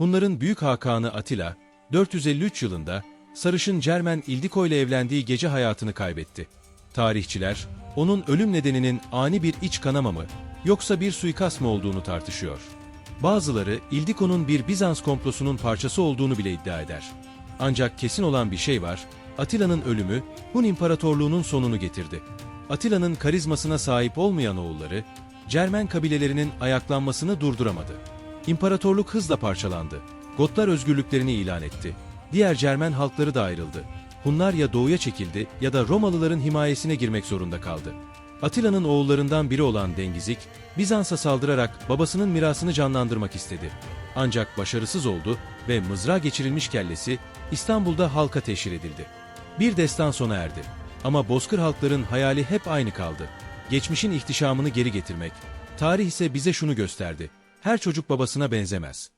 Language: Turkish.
Hunların Büyük Hakanı Atilla, 453 yılında sarışın Cermen İldiko ile evlendiği gece hayatını kaybetti. Tarihçiler, onun ölüm nedeninin ani bir iç kanama mı, yoksa bir suikast mı olduğunu tartışıyor. Bazıları İldiko'nun bir Bizans komplosunun parçası olduğunu bile iddia eder. Ancak kesin olan bir şey var, Atilla'nın ölümü Hun İmparatorluğu'nun sonunu getirdi. Atilla'nın karizmasına sahip olmayan oğulları, Cermen kabilelerinin ayaklanmasını durduramadı. İmparatorluk hızla parçalandı. Gotlar özgürlüklerini ilan etti. Diğer Cermen halkları da ayrıldı. Hunlar ya doğuya çekildi ya da Romalıların himayesine girmek zorunda kaldı. Atilla'nın oğullarından biri olan Dengizik, Bizans'a saldırarak babasının mirasını canlandırmak istedi. Ancak başarısız oldu ve mızrağa geçirilmiş kellesi İstanbul'da halka teşhir edildi. Bir destan sona erdi. Ama bozkır halkların hayali hep aynı kaldı. Geçmişin ihtişamını geri getirmek. Tarih ise bize şunu gösterdi. Her çocuk babasına benzemez.